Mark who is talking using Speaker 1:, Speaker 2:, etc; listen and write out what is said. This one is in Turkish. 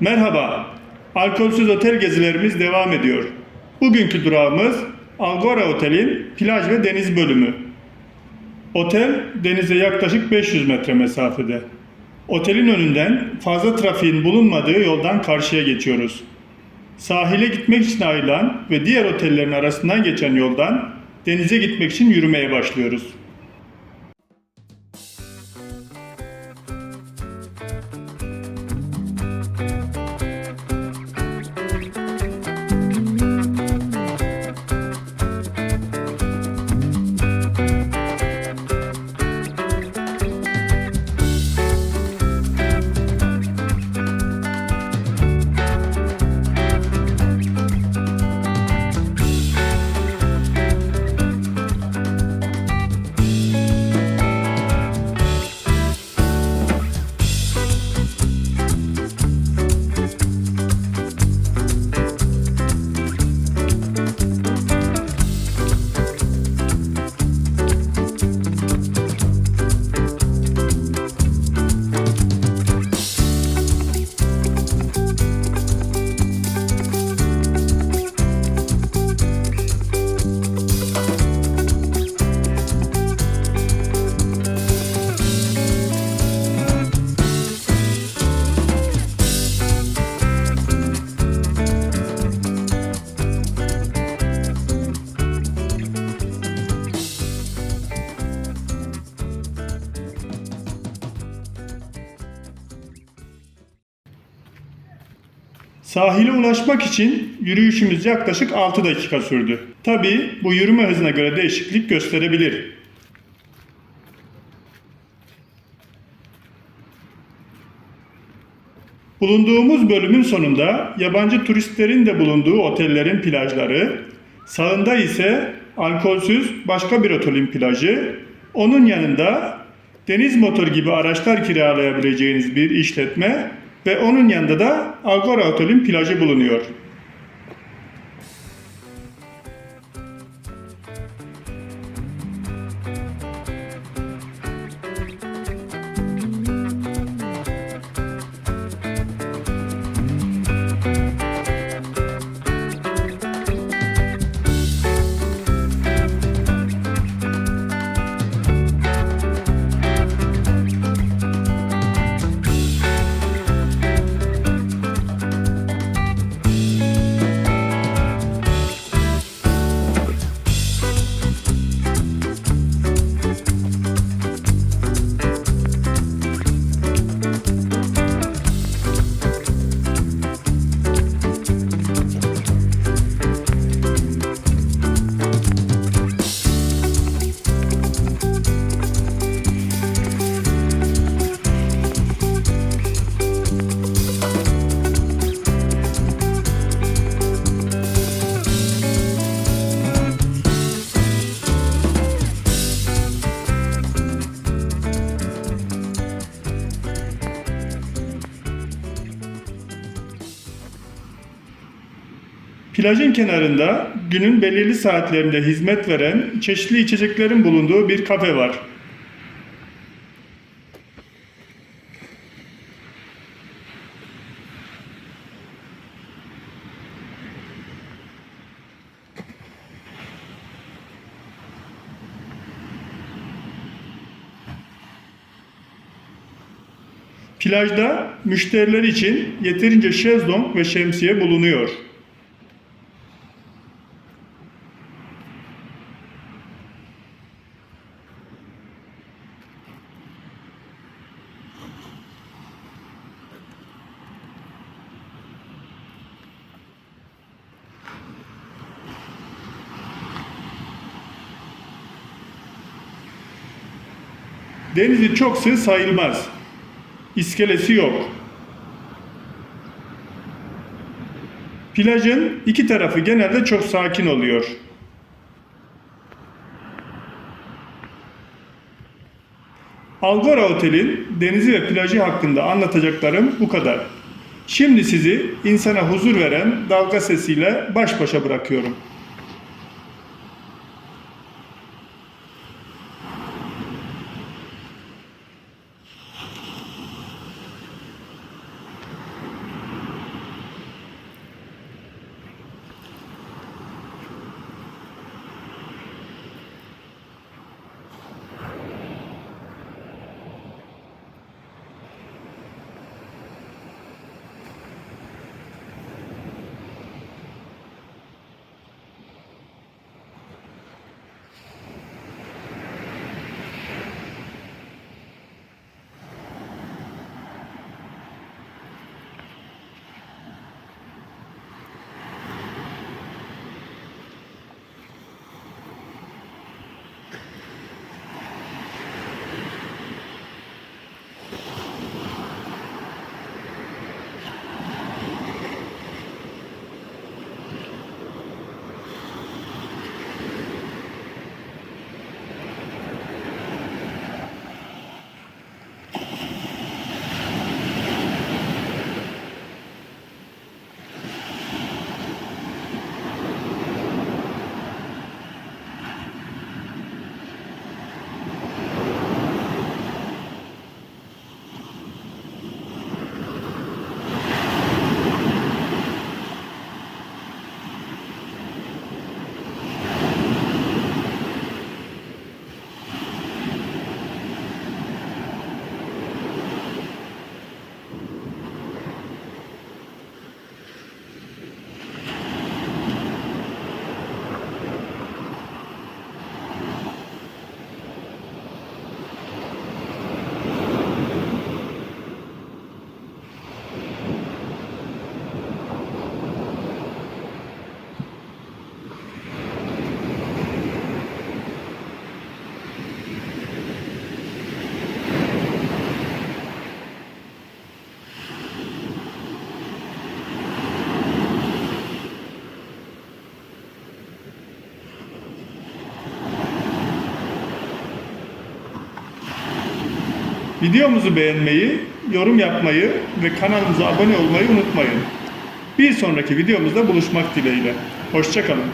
Speaker 1: Merhaba, alkolsüz otel gezilerimiz devam ediyor. Bugünkü durağımız Algora Otel'in plaj ve deniz bölümü. Otel denize yaklaşık 500 metre mesafede. Otelin önünden fazla trafiğin bulunmadığı yoldan karşıya geçiyoruz. Sahile gitmek için ayrılan ve diğer otellerin arasından geçen yoldan denize gitmek için yürümeye başlıyoruz. Sahile ulaşmak için yürüyüşümüz yaklaşık 6 dakika sürdü. Tabii bu yürüme hızına göre değişiklik gösterebilir. Bulunduğumuz bölümün sonunda yabancı turistlerin de bulunduğu otellerin plajları, sağında ise alkolsüz başka bir otelin plajı, onun yanında deniz motor gibi araçlar kiralayabileceğiniz bir işletme ve onun yanında da Agora Otel'in plajı bulunuyor. Plajın kenarında günün belirli saatlerinde hizmet veren çeşitli içeceklerin bulunduğu bir kafe var. Plajda müşteriler için yeterince şezlong ve şemsiye bulunuyor. Denizi çok sığ sayılmaz. İskelesi yok. Plajın iki tarafı genelde çok sakin oluyor. Algora Otel'in denizi ve plajı hakkında anlatacaklarım bu kadar. Şimdi sizi insana huzur veren dalga sesiyle baş başa bırakıyorum. Videomuzu beğenmeyi, yorum yapmayı ve kanalımıza abone olmayı unutmayın. Bir sonraki videomuzda buluşmak dileğiyle. Hoşçakalın.